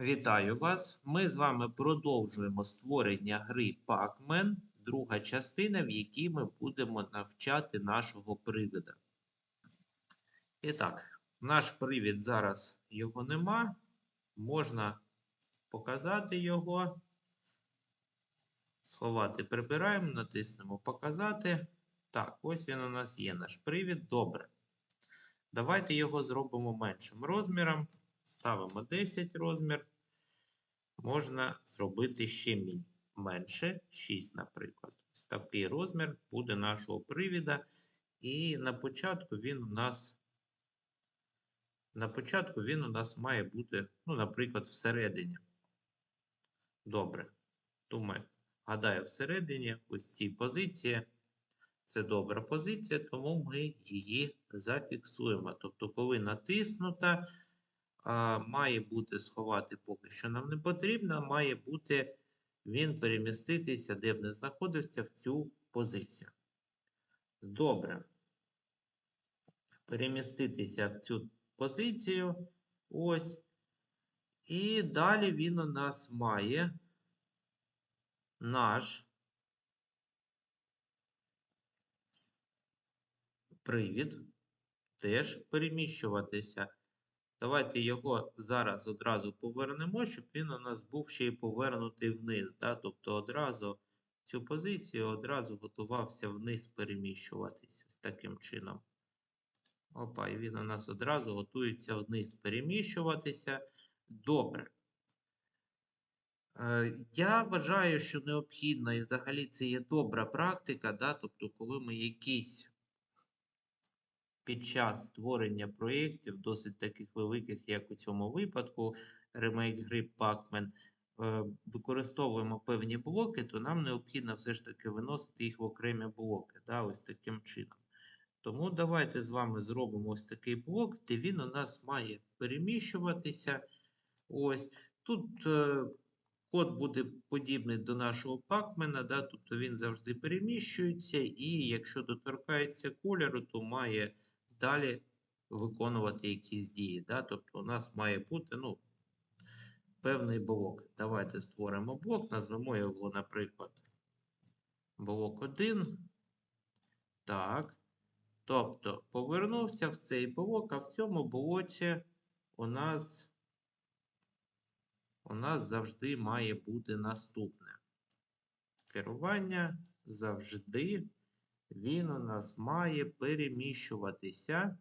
Вітаю вас! Ми з вами продовжуємо створення гри Pac-Man, друга частина, в якій ми будемо навчати нашого привида. І так, наш привід зараз його нема. Можна показати його. Сховати прибираємо, натиснемо Показати. Так, ось він у нас є наш привід. Добре. Давайте його зробимо меншим розміром. Ставимо 10 розмір. Можна зробити ще менше, 6, наприклад. Ось такий розмір буде нашого привіда. І на початку він у нас. На початку він у нас має бути, ну, наприклад, всередині. Добре. Думаю, гадаю, всередині, ось цій позиції. Це добра позиція, тому ми її зафіксуємо. Тобто, коли натиснута, має бути сховати поки що нам не потрібно, має бути він переміститися, де б не знаходився, в цю позицію. Добре. Переміститися в цю позицію. Ось. І далі він у нас має наш привід теж переміщуватися. Давайте його зараз одразу повернемо, щоб він у нас був ще й повернутий вниз. Да? Тобто одразу цю позицію одразу готувався вниз переміщуватися з таким чином. Опа, і він у нас одразу готується вниз переміщуватися. Добре. Е, Я вважаю, що необхідно, і взагалі це є добра практика, да? тобто, коли ми якісь під час створення проєктів, досить таких великих, як у цьому випадку, ремейк гри Pac-Man, е, використовуємо певні блоки, то нам необхідно все ж таки виносити їх в окремі блоки, да, ось таким чином. Тому давайте з вами зробимо ось такий блок, де він у нас має переміщуватися. Ось тут е, код буде подібний до нашого пакмена, да, тобто він завжди переміщується, і якщо доторкається кольору, то має далі виконувати якісь дії. Да? Тобто у нас має бути ну, певний блок. Давайте створимо блок, назвемо його, наприклад, блок 1. Так. Тобто повернувся в цей блок, а в цьому блоці у нас у нас завжди має бути наступне. Керування завжди він у нас має переміщуватися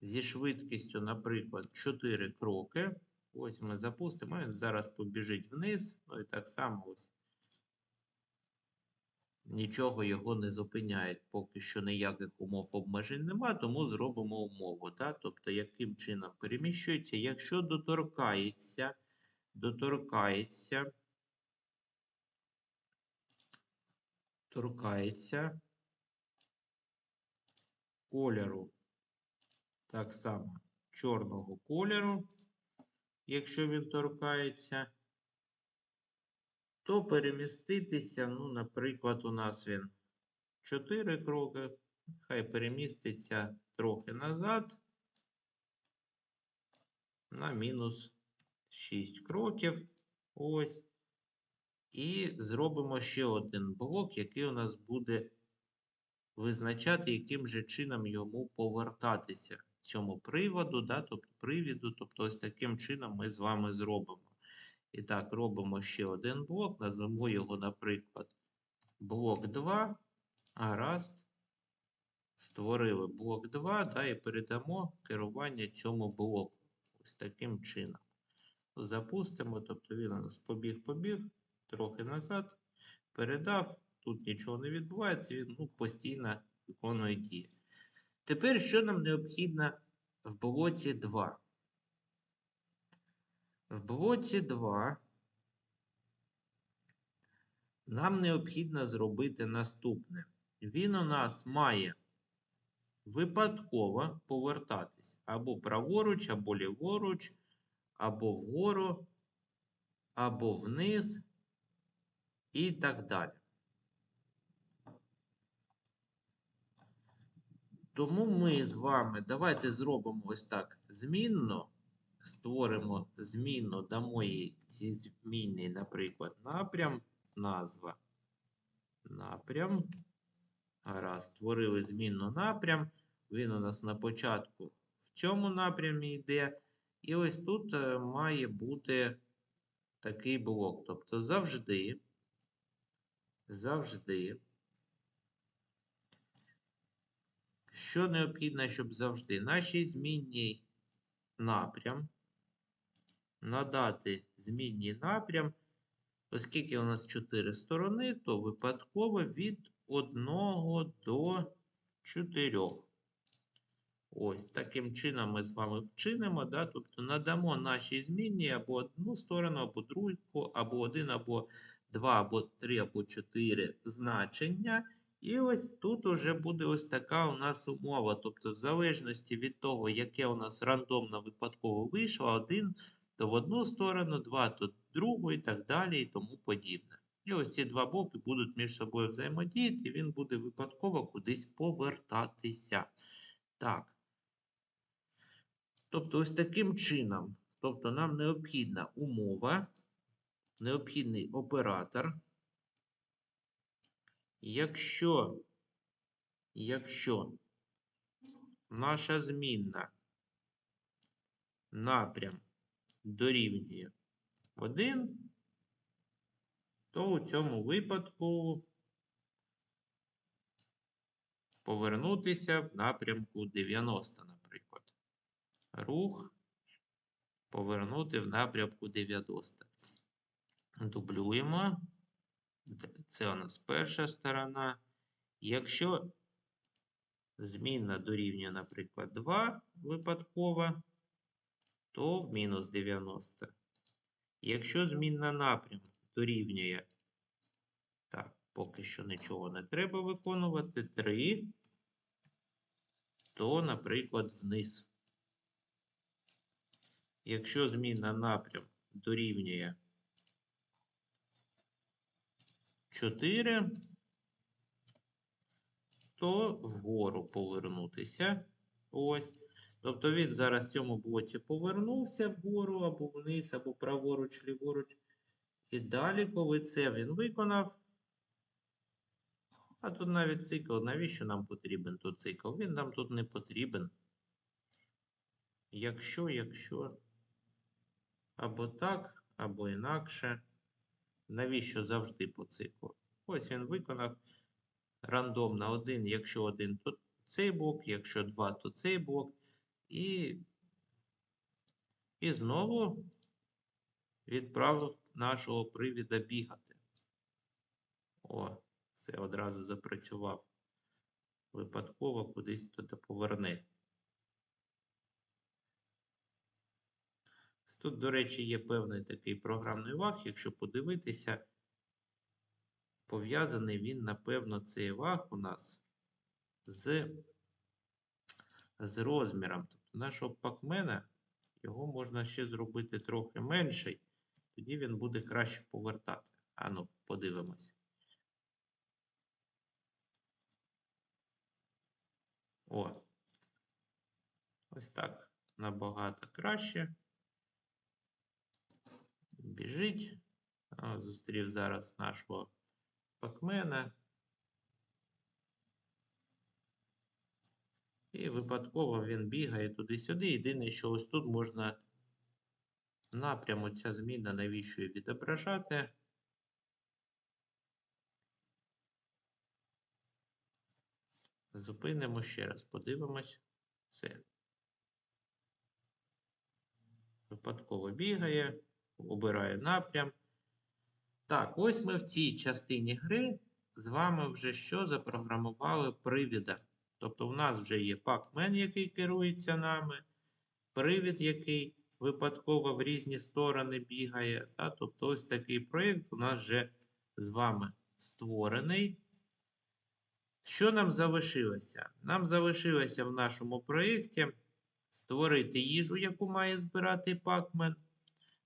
зі швидкістю, наприклад, 4 кроки. Ось ми запустимо, він зараз побіжить вниз. Ну і так само ось. Нічого його не зупиняє, поки що ніяких умов обмежень нема, тому зробимо умову. Да? Тобто, яким чином переміщується, якщо доторкається, доторкається, торкається кольору, так само чорного кольору, якщо він торкається, то переміститися, ну, наприклад, у нас він 4 кроки, хай переміститься трохи назад на мінус 6 кроків. Ось. І зробимо ще один блок, який у нас буде визначати, яким же чином йому повертатися цьому приводу, да, тобто привіду. Тобто, ось таким чином ми з вами зробимо. І так, робимо ще один блок, назвемо його, наприклад, блок 2. Гаразд. Створили блок 2, да, і передамо керування цьому блоку. Ось таким чином. Запустимо, тобто він у нас побіг-побіг, трохи назад, передав. Тут нічого не відбувається, він ну, постійно виконує дії. Тепер, що нам необхідно в блоці 2? В блоці 2 нам необхідно зробити наступне. Він у нас має випадково повертатись або праворуч, або ліворуч, або вгору, або вниз і так далі. Тому ми з вами давайте зробимо ось так змінно створимо зміну, дамо їй ці змінні, наприклад, напрям, назва. Напрям. Гаразд, створили змінну напрям. Він у нас на початку в цьому напрямі йде. І ось тут е, має бути такий блок. Тобто завжди, завжди. Що необхідно, щоб завжди нашій змінній напрям надати змінній напрям, оскільки у нас 4 сторони, то випадково від 1 до 4. Ось таким чином ми з вами вчинимо, да? тобто надамо нашій змінні або одну сторону, або другу, або один, або два, або три, або чотири значення. І ось тут уже буде ось така у нас умова. Тобто, в залежності від того, яке у нас рандомно випадково вийшло, один то в одну сторону, два то в другу і так далі, і тому подібне. І ось ці два боки будуть між собою взаємодіяти, і він буде випадково кудись повертатися. Так. Тобто, ось таким чином. Тобто, нам необхідна умова, необхідний оператор. Якщо, якщо наша змінна напрям дорівнює 1, то у цьому випадку повернутися в напрямку 90, наприклад. Рух повернути в напрямку 90. Дублюємо. Це у нас перша сторона. Якщо змінна дорівнює, наприклад, 2 випадкова, то в мінус 90. Якщо змінна напрям дорівнює, так, поки що нічого не треба виконувати, 3, то, наприклад, вниз. Якщо змінна напрям дорівнює 4, то вгору повернутися. Ось. Тобто він зараз в цьому блоці повернувся вгору або вниз, або праворуч, ліворуч. І далі, коли це він виконав. А тут навіть цикл. Навіщо нам потрібен тут цикл? Він нам тут не потрібен. Якщо, якщо або так, або інакше. Навіщо завжди по циклу? Ось він виконав рандомно один, якщо один, то цей блок, якщо два, то цей блок. І, і знову відправив нашого привіда бігати. О, це одразу запрацював. Випадково кудись туди поверне. Тут, до речі, є певний такий програмний ваг, якщо подивитися, пов'язаний він, напевно, цей ваг у нас з з розміром. Тобто нашого пакмена його можна ще зробити трохи менший, тоді він буде краще повертати. А ну, подивимось. О, ось так набагато краще біжить. Зустрів зараз нашого пакмена. І випадково він бігає туди-сюди. Єдине, що ось тут можна напряму ця зміна навіщо відображати. Зупинимо ще раз, подивимось. Все. Випадково бігає обираю напрям. Так, ось ми в цій частині гри з вами вже що запрограмували привіда. Тобто, в нас вже є пакмен, який керується нами, привід, який випадково в різні сторони бігає. Та? Тобто, ось такий проєкт у нас вже з вами створений. Що нам залишилося? Нам залишилося в нашому проєкті створити їжу, яку має збирати пакмен.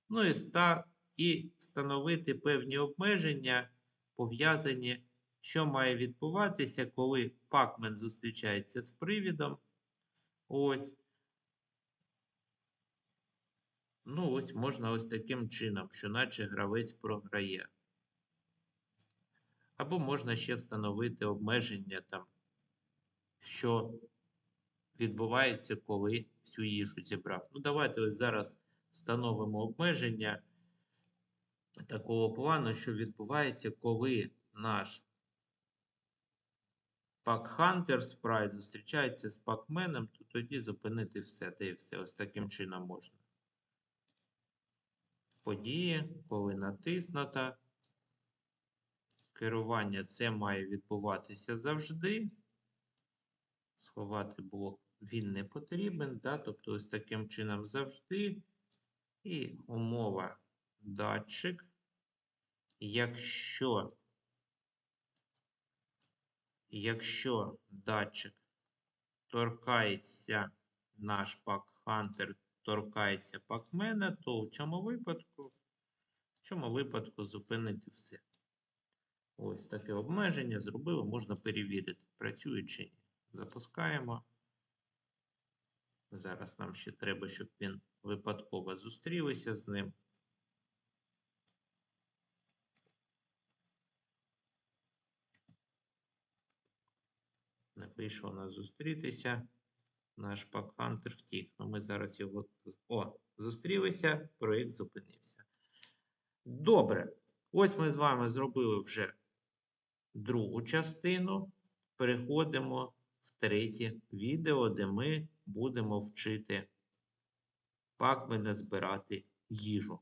Ну і ста, і встановити певні обмеження, пов'язані, що має відбуватися, коли пакмен зустрічається з привідом. Ось. Ну, ось можна ось таким чином, що наче гравець програє. Або можна ще встановити обмеження там, що відбувається, коли всю їжу зібрав. Ну, давайте ось зараз встановимо обмеження такого плану, що відбувається, коли наш пак-хантер спрайт зустрічається з пакменом, то тоді зупинити все. Та і все. Ось таким чином можна. Події, коли натиснуто. Керування це має відбуватися завжди. Сховати блок він не потрібен. Да? Тобто, ось таким чином завжди. І умова датчик. Якщо, якщо датчик торкається наш пак-хантер, торкається пакмена, то у цьому випадку, в цьому випадку зупинити все. Ось таке обмеження зробили, можна перевірити, працює чи ні. Запускаємо. Зараз нам ще треба, щоб він випадково зустрілися з ним. Не у нас зустрітися. Наш пакхантер втік. Ну, ми зараз його. О, зустрілися, проєкт зупинився. Добре. Ось ми з вами зробили вже другу частину. Переходимо в третє відео, де ми будемо вчити пакмена збирати їжу.